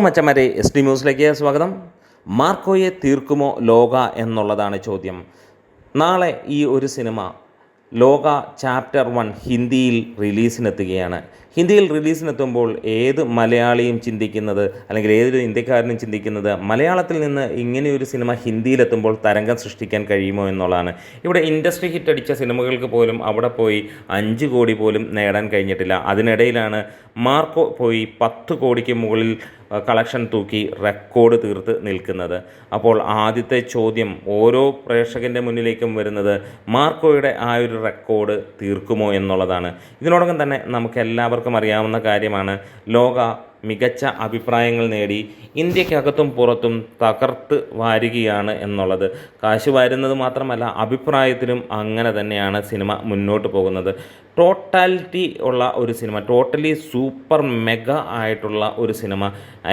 മച്ചമാരെ S D ന്യൂസിലേക്ക് സ്വാഗതം. മാർക്കോയെ തീർക്കുമോ ലോക എന്നുള്ളതാണ് ചോദ്യം. നാളെ ഈ ഒരു സിനിമ ലോക ചാപ്റ്റർ വൺ ഹിന്ദിയിൽ റിലീസിനെത്തുകയാണ്. ഹിന്ദിയിൽ റിലീസിനെത്തുമ്പോൾ ഏത് മലയാളിയും ചിന്തിക്കുന്നത് അല്ലെങ്കിൽ ഏതൊരു ഇന്ത്യക്കാരനും ചിന്തിക്കുന്നത് മലയാളത്തിൽ നിന്ന് ഇങ്ങനെയൊരു സിനിമ ഹിന്ദിയിലെത്തുമ്പോൾ തരംഗം സൃഷ്ടിക്കാൻ കഴിയുമോ എന്നുള്ളതാണ്. ഇവിടെ ഇൻഡസ്ട്രി ഹിറ്റ് അടിച്ച സിനിമകൾക്ക് പോലും അവിടെ പോയി അഞ്ച് കോടി പോലും നേടാൻ കഴിഞ്ഞിട്ടില്ല. അതിനിടയിലാണ് മാർക്കോ പോയി പത്ത് കോടിക്ക് മുകളിൽ കളക്ഷൻ തൂക്കി റെക്കോർഡ് തീർത്ത് നിൽക്കുന്നത്. അപ്പോൾ ആദ്യത്തെ ചോദ്യം ഓരോ പ്രേക്ഷകന്റെ മുന്നിലേക്കും വരുന്നത് മാർക്കോയുടെ ആ ഒരു റെക്കോർഡ് തീർക്കുമോ എന്നുള്ളതാണ്. ഇതിനോടകം തന്നെ നമുക്ക് എല്ലാവർക്കും അറിയാവുന്ന കാര്യമാണ് ലോക മികച്ച അഭിപ്രായങ്ങൾ നേടി ഇന്ത്യക്കകത്തും പുറത്തും തകർത്ത് വാരുകയാണ് എന്നുള്ളത്. കാശ് വാരുന്നത് മാത്രമല്ല അഭിപ്രായത്തിലും അങ്ങനെ തന്നെയാണ് സിനിമ മുന്നോട്ട് പോകുന്നത്. ടോട്ടാലിറ്റി ഉള്ള ഒരു സിനിമ ടോട്ടലി സൂപ്പർ മെഗ ആയിട്ടുള്ള ഒരു സിനിമ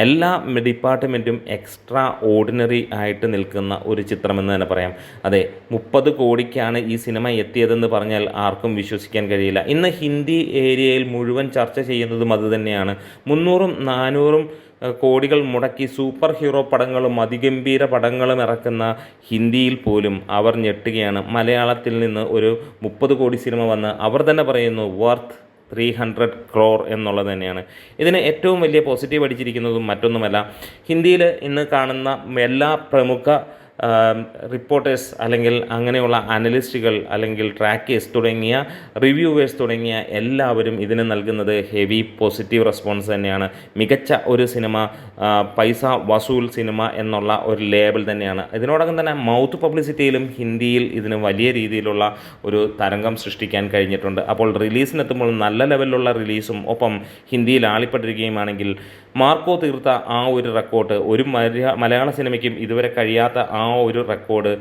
എല്ലാ ഡിപ്പാർട്ട്മെന്റും എക്സ്ട്രാ ഓർഡിനറി ആയിട്ട് നിൽക്കുന്ന ഒരു ചിത്രമെന്ന് തന്നെ പറയാം. അതെ മുപ്പത് കോടിക്കാണ് ഈ സിനിമ എത്തിയതെന്ന് പറഞ്ഞാൽ ആർക്കും വിശ്വസിക്കാൻ കഴിയില്ല. ഇന്ന് ഹിന്ദി ഏരിയയിൽ മുഴുവൻ ചർച്ച ചെയ്യുന്നതും അതുതന്നെയാണ് മുന്നൂറും നാനൂറും കോടികൾ മുടക്കി സൂപ്പർ ഹീറോ പടങ്ങളും അതിഗംഭീര പടങ്ങളും ഇറക്കുന്ന ഹിന്ദിയിൽ പോലും അവർ ഞെട്ടുകയാണ്. മലയാളത്തിൽ നിന്ന് ഒരു മുപ്പത് കോടി സിനിമ വന്ന് അവർ തന്നെ പറയുന്നു വർത്ത് ത്രീ ഹൺഡ്രഡ് ക്രോർ എന്നുള്ളത് തന്നെയാണ്. ഇതിന് ഏറ്റവും വലിയ പോസിറ്റീവ് അടിച്ചിരിക്കുന്നതും മറ്റൊന്നുമല്ല ഹിന്ദിയിൽ ഇന്ന് കാണുന്ന എല്ലാ പ്രമുഖ റിപ്പോർട്ടേഴ്സ് അല്ലെങ്കിൽ അങ്ങനെയുള്ള അനലിസ്റ്റുകൾ അല്ലെങ്കിൽ ട്രാക്കേഴ്സ് തുടങ്ങിയ റിവ്യൂവേഴ്സ് തുടങ്ങിയ എല്ലാവരും ഇതിന് നൽകുന്നത് ഹെവി പോസിറ്റീവ് റെസ്പോൺസ് തന്നെയാണ്. മികച്ച ഒരു സിനിമ പൈസ വസൂൽ സിനിമ എന്നുള്ള ഒരു ലേബിൾ തന്നെയാണ്. ഇതിനോടകം തന്നെ മൗത്ത് പബ്ലിസിറ്റിയിലും ഹിന്ദിയിൽ ഇതിന് വലിയ രീതിയിലുള്ള ഒരു തരംഗം സൃഷ്ടിക്കാൻ കഴിഞ്ഞിട്ടുണ്ട്. അപ്പോൾ റിലീസിനെത്തുമ്പോൾ നല്ല ലെവലിലുള്ള റിലീസും ഒപ്പം ഹിന്ദിയിൽ ആളിപ്പെട്ടിരിക്കുകയുമാണെങ്കിൽ മാർക്കോ തീർത്ത ആ ഒരു റെക്കോർഡ് ഒരു മലയാള സിനിമയ്ക്കും ഇതുവരെ കഴിയാത്ത ആ ഒരു റെക്കോർഡ്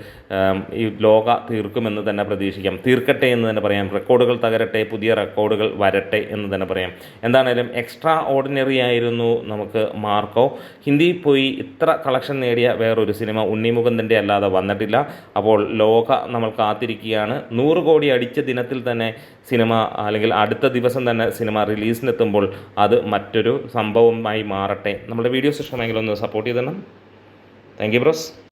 ഈ ലോക തീർക്കുമെന്ന് തന്നെ പ്രതീക്ഷിക്കാം. തീർക്കട്ടെ എന്ന് തന്നെ പറയാം. റെക്കോർഡുകൾ തകരട്ടെ പുതിയ റെക്കോർഡുകൾ വരട്ടെ എന്ന് തന്നെ പറയാം. എന്താണേലും എക്സ്ട്രാ ഓർഡിനറി ആയിരുന്നു നമുക്ക് മാർക്കോ. ഹിന്ദി പോയി ഇത്ര കളക്ഷൻ നേടിയ വേറൊരു സിനിമ ഉണ്ണിമുകുന്ദന്റെ അല്ലാതെ വന്നിട്ടില്ല. അപ്പോൾ ലോക നമ്മൾ കാത്തിരിക്കുകയാണ്. നൂറ് കോടി അടിച്ച ദിനത്തിൽ തന്നെ സിനിമ അല്ലെങ്കിൽ അടുത്ത ദിവസം തന്നെ സിനിമ റിലീസിനെത്തുമ്പോൾ അത് മറ്റൊരു സംഭവമായി മാറട്ടെ. നമ്മുടെ വീഡിയോസ് ഇഷ്ടമെങ്കിൽ ഒന്ന് സപ്പോർട്ട് ചെയ്തണം. Thank you bros